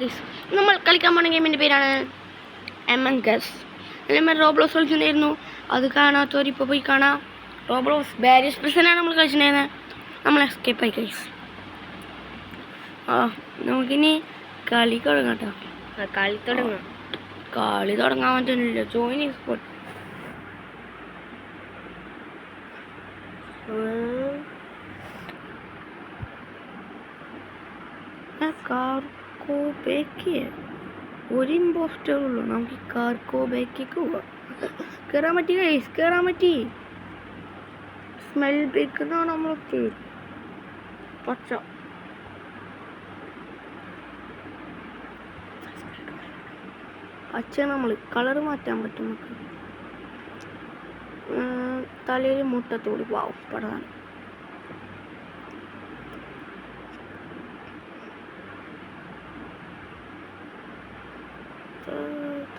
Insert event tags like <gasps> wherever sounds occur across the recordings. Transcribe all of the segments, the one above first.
Guys നമ്മൾ കളിക്കാൻ പോണ ഗെയിമിന്റെ പേരാണ് എം എൻ ഗസ് നമ്മൾ റോബ്ലോസ് കളിച്ചിട്ടുണ്ടായിരുന്നു അത് കാണാത്തവർ ഇപ്പോൾ പോയി കാണാം. റോബ്ലോസ് ബാരിയസ് പ്രസനാണ് നമ്മൾ കളിച്ചിട്ടുണ്ടായിരുന്നത് നമ്മൾ എസ്കേപ്പ് ആയി ഗൈസ് ആ നമുക്കിനി കളി തുടങ്ങാം കേട്ടോ കളി തുടങ്ങാം. കളി തുടങ്ങാൻ പറ്റുന്നില്ല. ജോയിൻ സ്പോട്ട് കാർക്കോ ബേക്ക് ഒരു ഇമ്പോസ്റ്റർ നമുക്ക് കാർക്കോ ബേക്കേക്ക് പോവാം. കയറാൻ പറ്റി കൈസ് കയറാൻ പറ്റി? സ്മെൽ ബേക്കെന്നാണ് നമ്മൾ പച്ച. പച്ച നമ്മൾ കളർ മാറ്റാൻ പറ്റും നമുക്ക്. തലയിൽ മുട്ടത്തോട് പാവും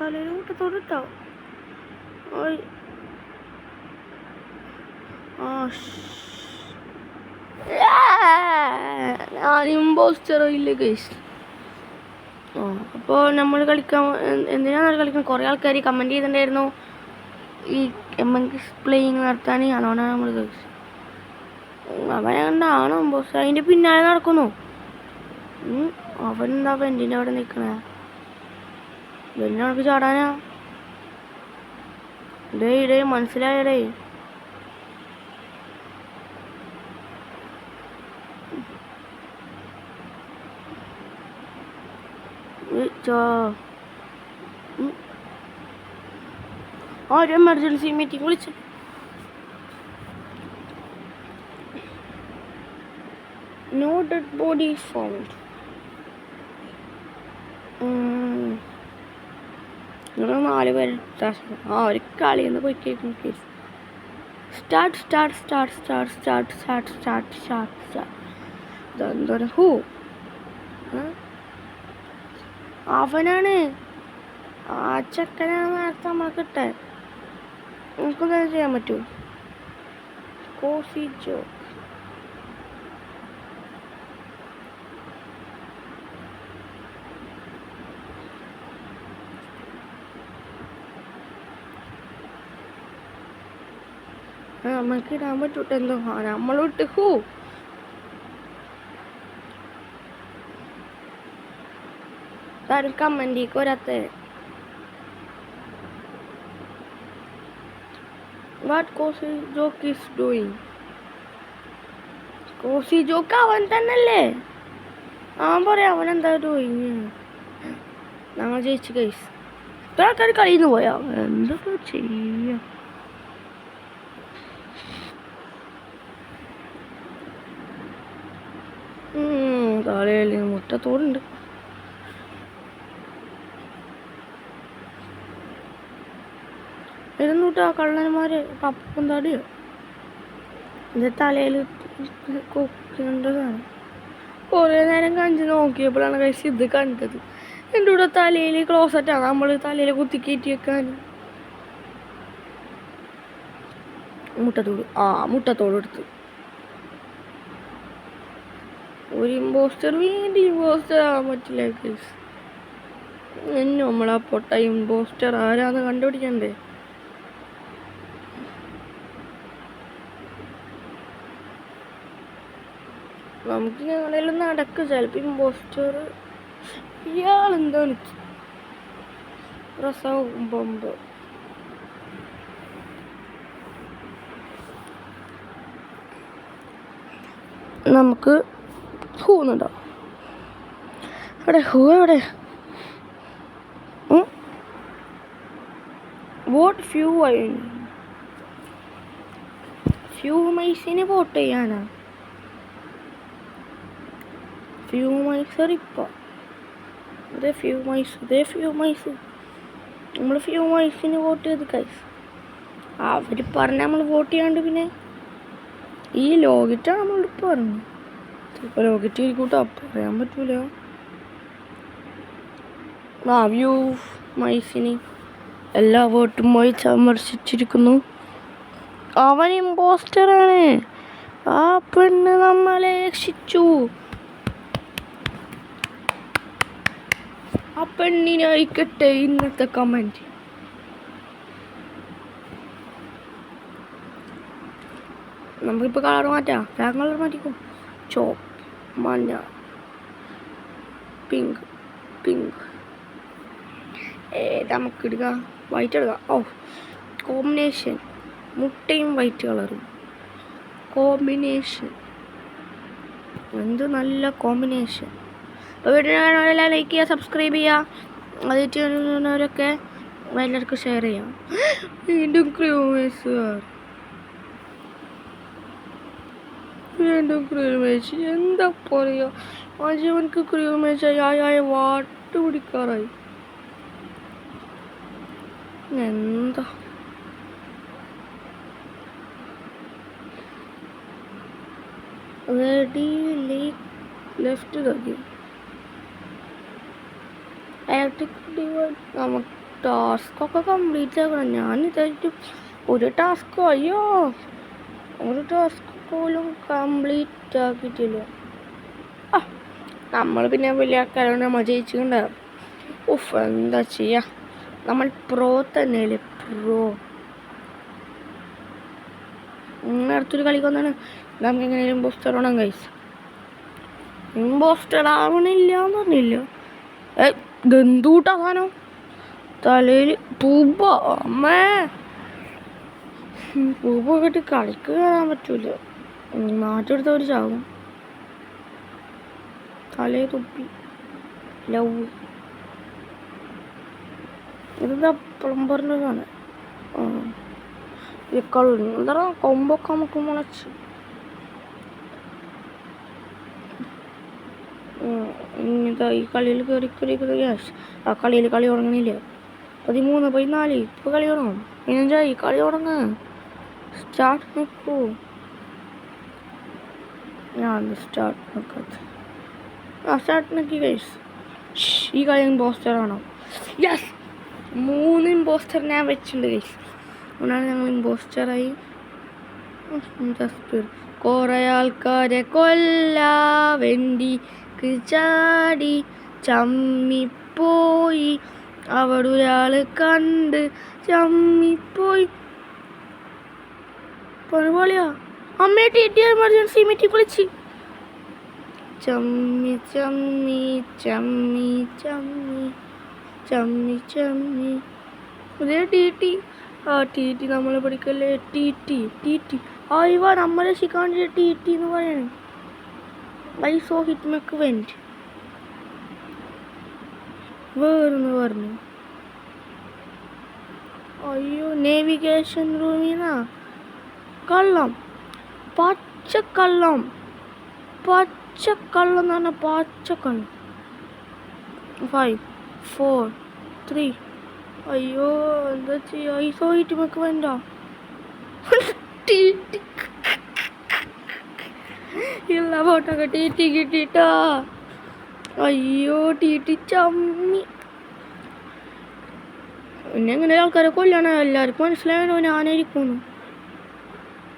തലയിൽ മുട്ടത്തോട് ഇട്ടോ ഓയ് ഞാൻ ഇമ്പോസ്റ്ററോ ഇല്ല ഗൈസ് ആ അപ്പോൾ നമ്മൾ കളിക്കാൻ എന്തിനാണ് കളിക്കുന്നത് കുറേ ആൾക്കാർ കമന്റ് ചെയ്തിട്ടുണ്ടായിരുന്നു. ഈ എം എൻ പ്ലേയിങ് നടത്താൻ അതുകൊണ്ടാണ് നമ്മൾ കളിച്ചത് അവനെ കണ്ടാണോ ബോസ് അതിന്റെ പിന്നാലെ നടക്കുന്നു. അവൻ എന്താ വെന്റിന്റെ അവിടെ നിൽക്കണേ വരുന്ന ആൾക്ക് ചാടാനാ? ഡേ ഡേ മനസ്സിലായടേ ആ ഒരു എമർജൻസി മീറ്റിംഗ് വിളിച്ചു. No dead body found. നിങ്ങൾ നാല് പേര് ആ ഒരു കളിന്ന് പോയി കേൾക്കും please start start start start start start start start start ഇതെന്തോരം? Who. അവനാണ്. ആ ചെക്കനാണ് നേരത്തെ നമ്മളെ കിട്ടെ നമുക്കൊന്നും ചെയ്യാൻ പറ്റൂ. Coffee Joe. നമുക്ക് ആ നമ്മളോട്ട് ഹൂ താരും കമന്റിക്ക് വരാത്ത what cozy jock is doing cozy jock അവൻ തന്നെയല്ലേ അവൻ പറയാം അവൻ എന്താ ഡൂയിങ് ഞങ്ങൾ ജയിച്ചു കൈസ് ഇത്ര ആൾക്കാർ കളിയിൽ നിന്ന് പോയാ? എന്തൊക്കെ ചെയ്യാ. തലയിൽ ഇരുന്നൂട്ട് ആ കള്ളന്മാര് പപ്പും തടിയോ. ഇത് തലയിൽ കൊക്കേണ്ടതാണ് നേരം കഞ്ചി നോക്കിയപ്പോഴാണ് കഴിച്ച് ഇത് കണ്ടത്. എന്റെ കൂടെ തലയിൽ ക്ലോസറ്റാണ് നമ്മൾ തലയിൽ കുത്തി വെക്കാൻ മുട്ടത്തോട് ആ മുട്ടത്തോട് എടുത്ത്. ഒരു ഇമ്പോസ്റ്റർ വീണ്ടും ഇമ്പോസ്റ്റർ ആവാൻ പറ്റില്ല എന്നെ നമ്മളാ പൊട്ട ഇമ്പോസ്റ്റർ ആരാന്ന് കണ്ടുപിടിക്കണ്ടേ? നമുക്ക് ഞങ്ങളെല്ലാം നടക്കും ചിലപ്പോൾ ഇമ്പോസ്റ്റർ ഇയാളെന്താണ് രസവും ബോംബ്. നമുക്ക് പോകുന്നുണ്ടോ? അവിടെ ഹോ അവിടെ. വോട്ട് ഫ്യൂ ആയി ഫ്യൂ മൈസിന് വോട്ട് ചെയ്യാനാ? ഫ്യൂമൈസർ ഇപ്പോൾ അതേ ഫ്യൂ മൈസ് അതേ ഫ്യൂ മൈസ് നമ്മൾ ഫ്യൂ മൈസിന് വോട്ട് ചെയ്ത് കൈസ് അവർ പറഞ്ഞ നമ്മൾ വോട്ട് ചെയ്യാണ്ട് പിന്നെ ഈ ലോകിട്ടാണ് നമ്മളിപ്പോൾ പറഞ്ഞു. ചിലപ്പോൾ ലോകിറ്റ് ഇരിക്കൂട്ടോ പറയാൻ പറ്റൂല. ആ വ്യൂ മൈസിന് എല്ലാ വോട്ടും പോയി ചമർശിച്ചിരിക്കുന്നു അവൻ ഇമ്പോസ്റ്ററാണ് ആ പെണ്ണ് നമ്മളെ രക്ഷിച്ചു. ആ പെണ്ണിനായിക്കട്ടെ ഇന്നത്തെ കമന്റ് നമുക്കിപ്പോൾ കളർ മാറ്റാം. കളർ മാറ്റിക്കും. ചോപ്പ് മഞ്ഞ പിങ്ക് പിങ്ക്. ഏതാ നമുക്ക് ഇടുക വൈറ്റ് എടുക്കാം ഓ കോമ്പിനേഷൻ മുട്ടയും വൈറ്റ് കളറും കോമ്പിനേഷൻ എന്ത് നല്ല കോമ്പിനേഷൻ അപ്പോൾ കാണുന്നവരെല്ലാം ലൈക്ക് ചെയ്യുക സബ്സ്ക്രൈബ് ചെയ്യുക. അത് ചെയ്യുന്നവരൊക്കെ എല്ലാവർക്കും ഷെയർ ചെയ്യാം. <gasps> വീണ്ടും ക്രൂമേഴ്സുകാർ വീണ്ടും ക്രൂമേഴ്സ് എന്താ പറയുക അജീവൻക്ക് ക്രൂമേഴ്സ് ആയ വാട്ട് പിടിക്കാറായി. എന്താ? ലെഫ്റ്റ് നോക്കി നമുക്ക് ടാസ്കൊക്കെ കംപ്ലീറ്റ് ആക്കണം. ഞാൻ ഇതായിട്ട് ഒരു ടാസ്ക് അയ്യോ. ഒരു ടാസ്ക് പോലും കംപ്ലീറ്റ് ആക്കിയിട്ടില്ല. ആ നമ്മൾ പിന്നെ വലിയ ആൾക്കാരോട് നമ്മൾ ജയിച്ചിട്ടുണ്ടാവും ഉഫ് എന്താ ചെയ്യാ? നമ്മൾ പ്രോ തന്നെയല്ലേ പ്രോ അടുത്തൊരു കളിക്കൊന്നാണ് നമുക്ക് എങ്ങനെയും ഇമ്പോസ്റ്റർ ആവണം കൈസ് ഇമ്പോസ്റ്റർ ആവണില്ല എന്ന് പറഞ്ഞില്ല. ഏ ഗന്ധൂട്ട സാധനം. തലയിൽ പൂബ അമ്മേ. പൂബ കിട്ടി കളിക്ക് കയറാൻ പറ്റൂല. മാറ്റെടുത്ത ഒരു ചാവും. തലേ തുപ്പി. ലവ് ഇതെന്താ പ്ലംബറിന്റെതാണ് ആ. ഇക്കളും എന്താ കൊമ്പൊക്കെ നമുക്ക് മുളച്ച്. ഇനിതാ ഈ കളിയിൽ കയറി കയറി കയറി ആ കളിയിൽ കളി തുടങ്ങണില്ല പതിമൂന്ന് പതിനാല് ഇപ്പോൾ കളി തുടങ്ങും പതിനഞ്ചായി കളി തുടങ്ങ സ്റ്റാർട്ട് നിൽക്കൂ ഞാൻ സ്റ്റാർട്ട് നിൽക്കാത്ത ആ സ്റ്റാർട്ട് നോക്കി ഗൈസ് ഈ കളി ഇമ്പോസ്റ്ററാണോ യെസ് മൂന്ന് ഇമ്പോസ്റ്റർ ഞാൻ വെച്ചിട്ടുണ്ട് ഗൈസ് അതുകൊണ്ടാണ് ഞങ്ങൾ ഇമ്പോസ്റ്ററായി കുറേ ആൾക്കാരെ കൊല്ലാ വെണ്ടി ചാടി ചമ്മിപ്പോയി. അവിടെ ഒരാൾ കണ്ട് ചമ്മിപ്പോയി. പണിപോളിയാ? അമ്മയെ ടി ടി എമർജൻസി മീറ്റിംഗ് വിളിച്ച് ചമ്മി ചമ്മി ചമ്മി ചമ്മി ചമ്മി അതേ ടി ടി ടി നമ്മൾ പഠിക്കല്ലേ ടി ടി ടി ടി ആ ഇവ നമ്മളെ ശിക്കാൻ ടി ടി എന്ന് പറയണേ I so hit mech went വേറെന്ന് പറഞ്ഞു അയ്യോ നേവിഗേഷൻ റൂമിന്നാ കള്ളം പച്ചക്കള്ളം. പച്ചക്കള്ളം എന്ന് പറഞ്ഞാൽ പച്ചക്കള്ളം. ഫൈവ് ഫോർ ത്രീ അയ്യോ എന്താ ചെയ്യാ? ഈ സോയിട്ട് നമുക്ക് വേണ്ട. ഇല്ല ഫോട്ടോക്കെ ടീറ്റി കിട്ടിട്ടാ അയ്യോ ടീറ്റി ചമ്മി. പിന്നെ ഇങ്ങനെ ആൾക്കാരെ കൊല്ലണം എല്ലാവർക്കും മനസ്സിലായോ ഞാനായിരിക്കുന്നു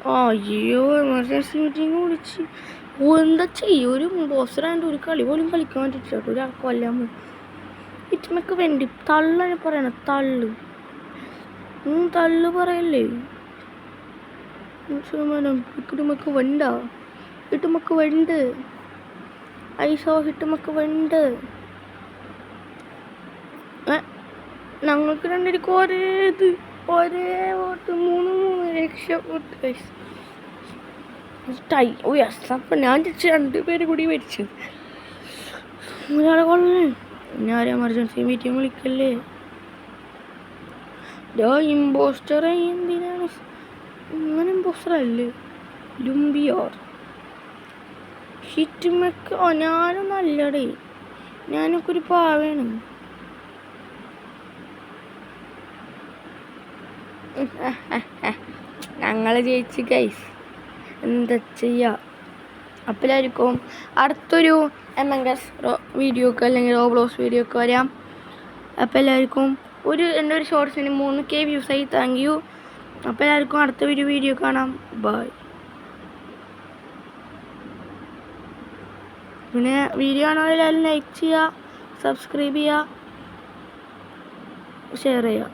അയ്യോ എമർജൻസി മീറ്റിംഗ് വിളിച്ച്. എന്താ ചെയ്യും? ഒരു ബോസറാണ്ട് ഒരു കളി പോലും കളിക്കാൻ പറ്റില്ല ഒരാൾ കൊല്ലാൻ ഇറ്റമൊക്കെ വേണ്ടി. തള്ളാണ് പറയണ തള്ളു. തള്ളു പറയല്ലേ? ശതമാനം. ഇട്ടുമക്ക് വേണ്ട. ഇട്ടുമക്ക് ഐസോ ഇട്ടുമക്ക് വേണ്ട. ഞങ്ങൾക്ക് രണ്ടിരിക്കും ഒരേ ഇത്. ഒരേ വോട്ട്. മൂന്ന് രക്ഷപ്പെട്ടു. ടൈ ഓ യെസ് അപ്പം ഞാൻ ജസ്റ്റ് രണ്ട് പേര് കൂടി മരിച്ചു. ഒരാളെ കൊള്ളേ ഞാൻ എമർജൻസി മീറ്റിംഗ് വിളിക്കല്ലേ? ഡോ ഇമ്പോസ്റ്റർ എന്തിനാണ്? ഇങ്ങനെ ഇമ്പോസ്റ്റർ അല്ലേ? ലുംബിയോർ. ഹിറ്റ്മക്ക് ഓ ഞാനും നല്ലടേ. ഞാനൊക്കെ ഒരു പാവയാണ് ഞങ്ങൾ ജയിച്ച് ഗൈസ് എന്താ ചെയ്യുക അപ്പോഴായിരിക്കും അടുത്തൊരു എം എൻ എസ് വീഡിയോക്ക് അല്ലെങ്കിൽ റോബ്ലോസ് വീഡിയോ ഒക്കെ വരാം. അപ്പോൾ എല്ലാവർക്കും ഒരു എന്റെ ഒരു ഷോർട്സിന് മൂന്ന് കെ വ്യൂസ് ആയി. താങ്ക് യു അപ്പോൾ എല്ലാവർക്കും അടുത്ത ഒരു വീഡിയോ കാണാം. ബൈ പിന്നെ വീഡിയോ എല്ലാവരും ലൈക്ക് ചെയ്യുക സബ്സ്ക്രൈബ് ചെയ്യുക ഷെയർ ചെയ്യുക.